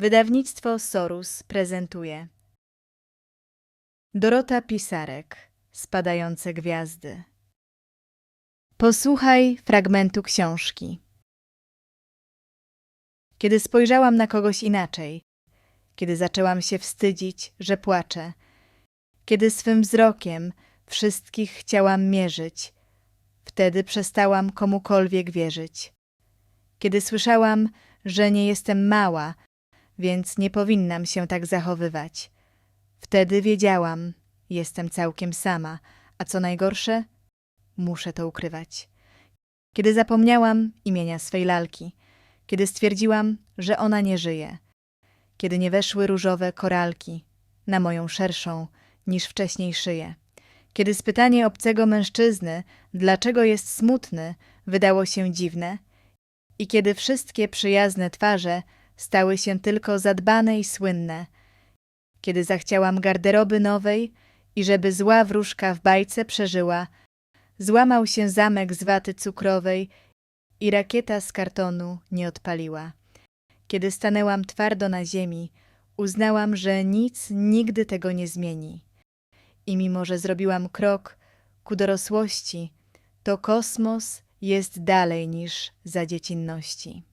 Wydawnictwo Sorus prezentuje Dorota Pisarek Spadające gwiazdy Posłuchaj fragmentu książki. Kiedy spojrzałam na kogoś inaczej, kiedy zaczęłam się wstydzić, że płaczę, kiedy swym wzrokiem wszystkich chciałam mierzyć, wtedy przestałam komukolwiek wierzyć. Kiedy słyszałam, że nie jestem mała, więc nie powinnam się tak zachowywać. Wtedy wiedziałam, jestem całkiem sama, a co najgorsze, muszę to ukrywać. Kiedy zapomniałam imienia swej lalki, kiedy stwierdziłam, że ona nie żyje, kiedy nie weszły różowe koralki na moją szerszą niż wcześniej szyję, kiedy spytanie obcego mężczyzny, dlaczego jest smutny, wydało się dziwne, i kiedy wszystkie przyjazne twarze stały się tylko zadbane i słynne, kiedy zachciałam garderoby nowej i żeby zła wróżka w bajce przeżyła, złamał się zamek z waty cukrowej i rakieta z kartonu nie odpaliła. Kiedy stanęłam twardo na ziemi, uznałam, że nic nigdy tego nie zmieni. I mimo, że zrobiłam krok ku dorosłości, to kosmos jest dalej niż za dziecinności.